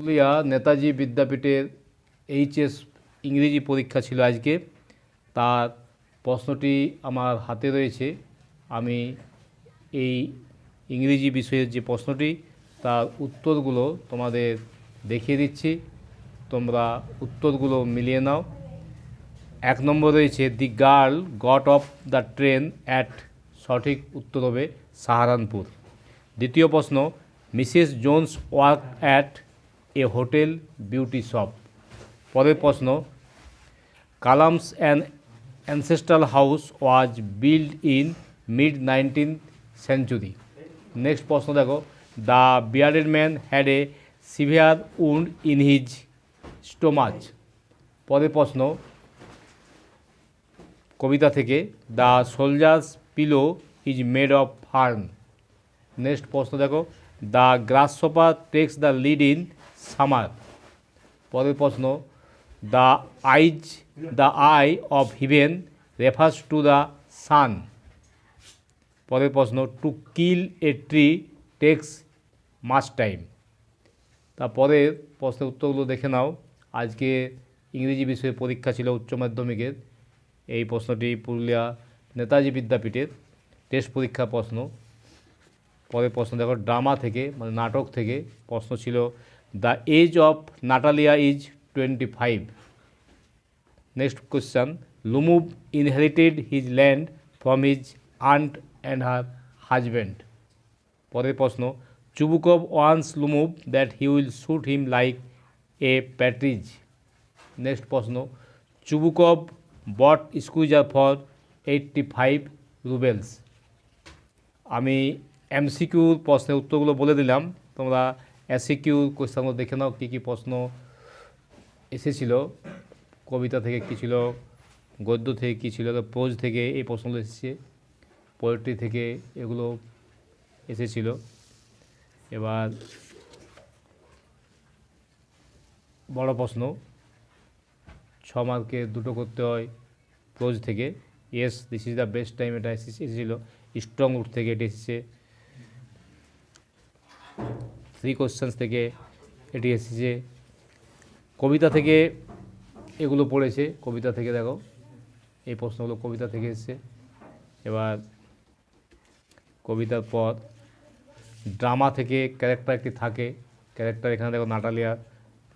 পুরুলিয়া নেতাজি বিদ্যাপীঠের এইচএস ইংরেজি পরীক্ষা ছিল আজকে। তার প্রশ্নটি আমার হাতে রয়েছে। আমি এই ইংরেজি বিষয়ের যে প্রশ্নটি, তার উত্তরগুলো তোমাদের দেখিয়ে দিচ্ছি। তোমরা উত্তরগুলো মিলিয়ে নাও। এক নম্বর রয়েছে, the girl got off the train at সঠিক উত্তর হবে সাহারানপুর। দ্বিতীয় প্রশ্ন, Mrs Jones work at a hotel beauty shop. পরের প্রশ্ন, Kalam's and ancestral house was build in mid nineteen century. Next প্রশ্ন দেখো, the bearded man had a severe wound in his stomach. পরের প্রশ্ন, কবিতা থেকে, the soldiers pillow is made of fern. Next প্রশ্ন দেখো, the grasshopper takes the lead in summer পরের প্রশ্ন, the eyes, the eye of heaven refers to the sun? পরের প্রশ্ন, to kill a tree takes much time? তারপরে প্রশ্নের উত্তরগুলো দেখে নাও। আজকে ইংরেজি বিষয়ে পরীক্ষা ছিল উচ্চ মাধ্যমিকের। এই প্রশ্নটি পুরুলিয়া নেতাজি বিদ্যাপীঠের টেস্ট পরীক্ষা প্রশ্ন। পরের প্রশ্ন, দেখো, ড্রামা থেকে মানে নাটক থেকে প্রশ্ন ছিল the age of Natalia is twenty five next question Lomov inherited his land from his aunt and her husband পরের প্রশ্ন Chubukov warns Lomov that he will shoot him like a partridge next প্রশ্ন Chubukov bought squeezer for eighty five roubles আমি এমসিকিউর প্রশ্নের উত্তরগুলো বলে দিলাম। তোমরা এসিকিউর কোশ্চেনগুলো দেখে নাও, কী কী প্রশ্ন এসেছিল, কবিতা থেকে কী ছিল, গদ্য থেকে কী ছিল প্রোজ থেকে এই প্রশ্নগুলো এসেছে পোয়েট্রি থেকে এগুলো এসেছিল। এবার বড় প্রশ্ন, ছ মার্কে দুটো করতে হয় প্রোজ থেকে yes this is the best time এটা এসেছে, এসেছিল স্ট্রং উড থেকে এটি এসেছে। থ্রি কোশ্চেন্স থেকে এটি এসেছে। কবিতা থেকে এগুলো পড়েছে। কবিতা থেকে দেখো, এই প্রশ্নগুলো কবিতা থেকে এসেছে। এবার কবিতার পর ড্রামা থেকে ক্যারেক্টার একটি থাকে। ক্যারেক্টার এখানে দেখো নাটালিয়া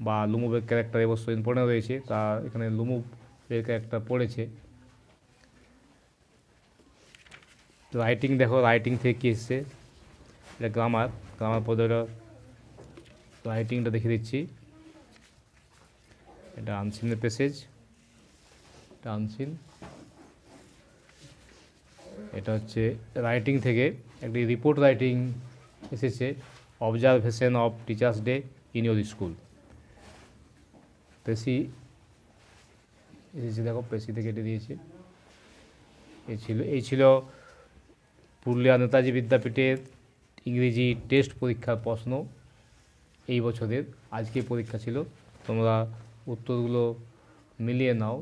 বা লুমুবের ক্যারেক্টার অবশ্য ইম্পর্টেন্ট রয়েছে। তা এখানে লুমুবের ক্যারেক্টার পড়েছে। রাইটিং দেখো রাইটিং থেকে কী এসছে। এটা গ্রামার গ্রামার পদে রাইটিংটা দেখে দিচ্ছি। এটা আনসিনের প্যাসেজ এটা আনসিন এটা হচ্ছে রাইটিং থেকে একটি রিপোর্ট রাইটিং এসেছে observation of teachers day in your school পেশি এসেছে দেখো পেশি থেকে এটি দিয়েছে। এই ছিল এই ছিল পুরুলিয়া নেতাজি বিদ্যাপীঠের ইংরেজি টেস্ট পরীক্ষার প্রশ্ন। এই বছরের আজকে পরীক্ষা ছিল। তোমরা উত্তরগুলো মিলিয়ে নাও।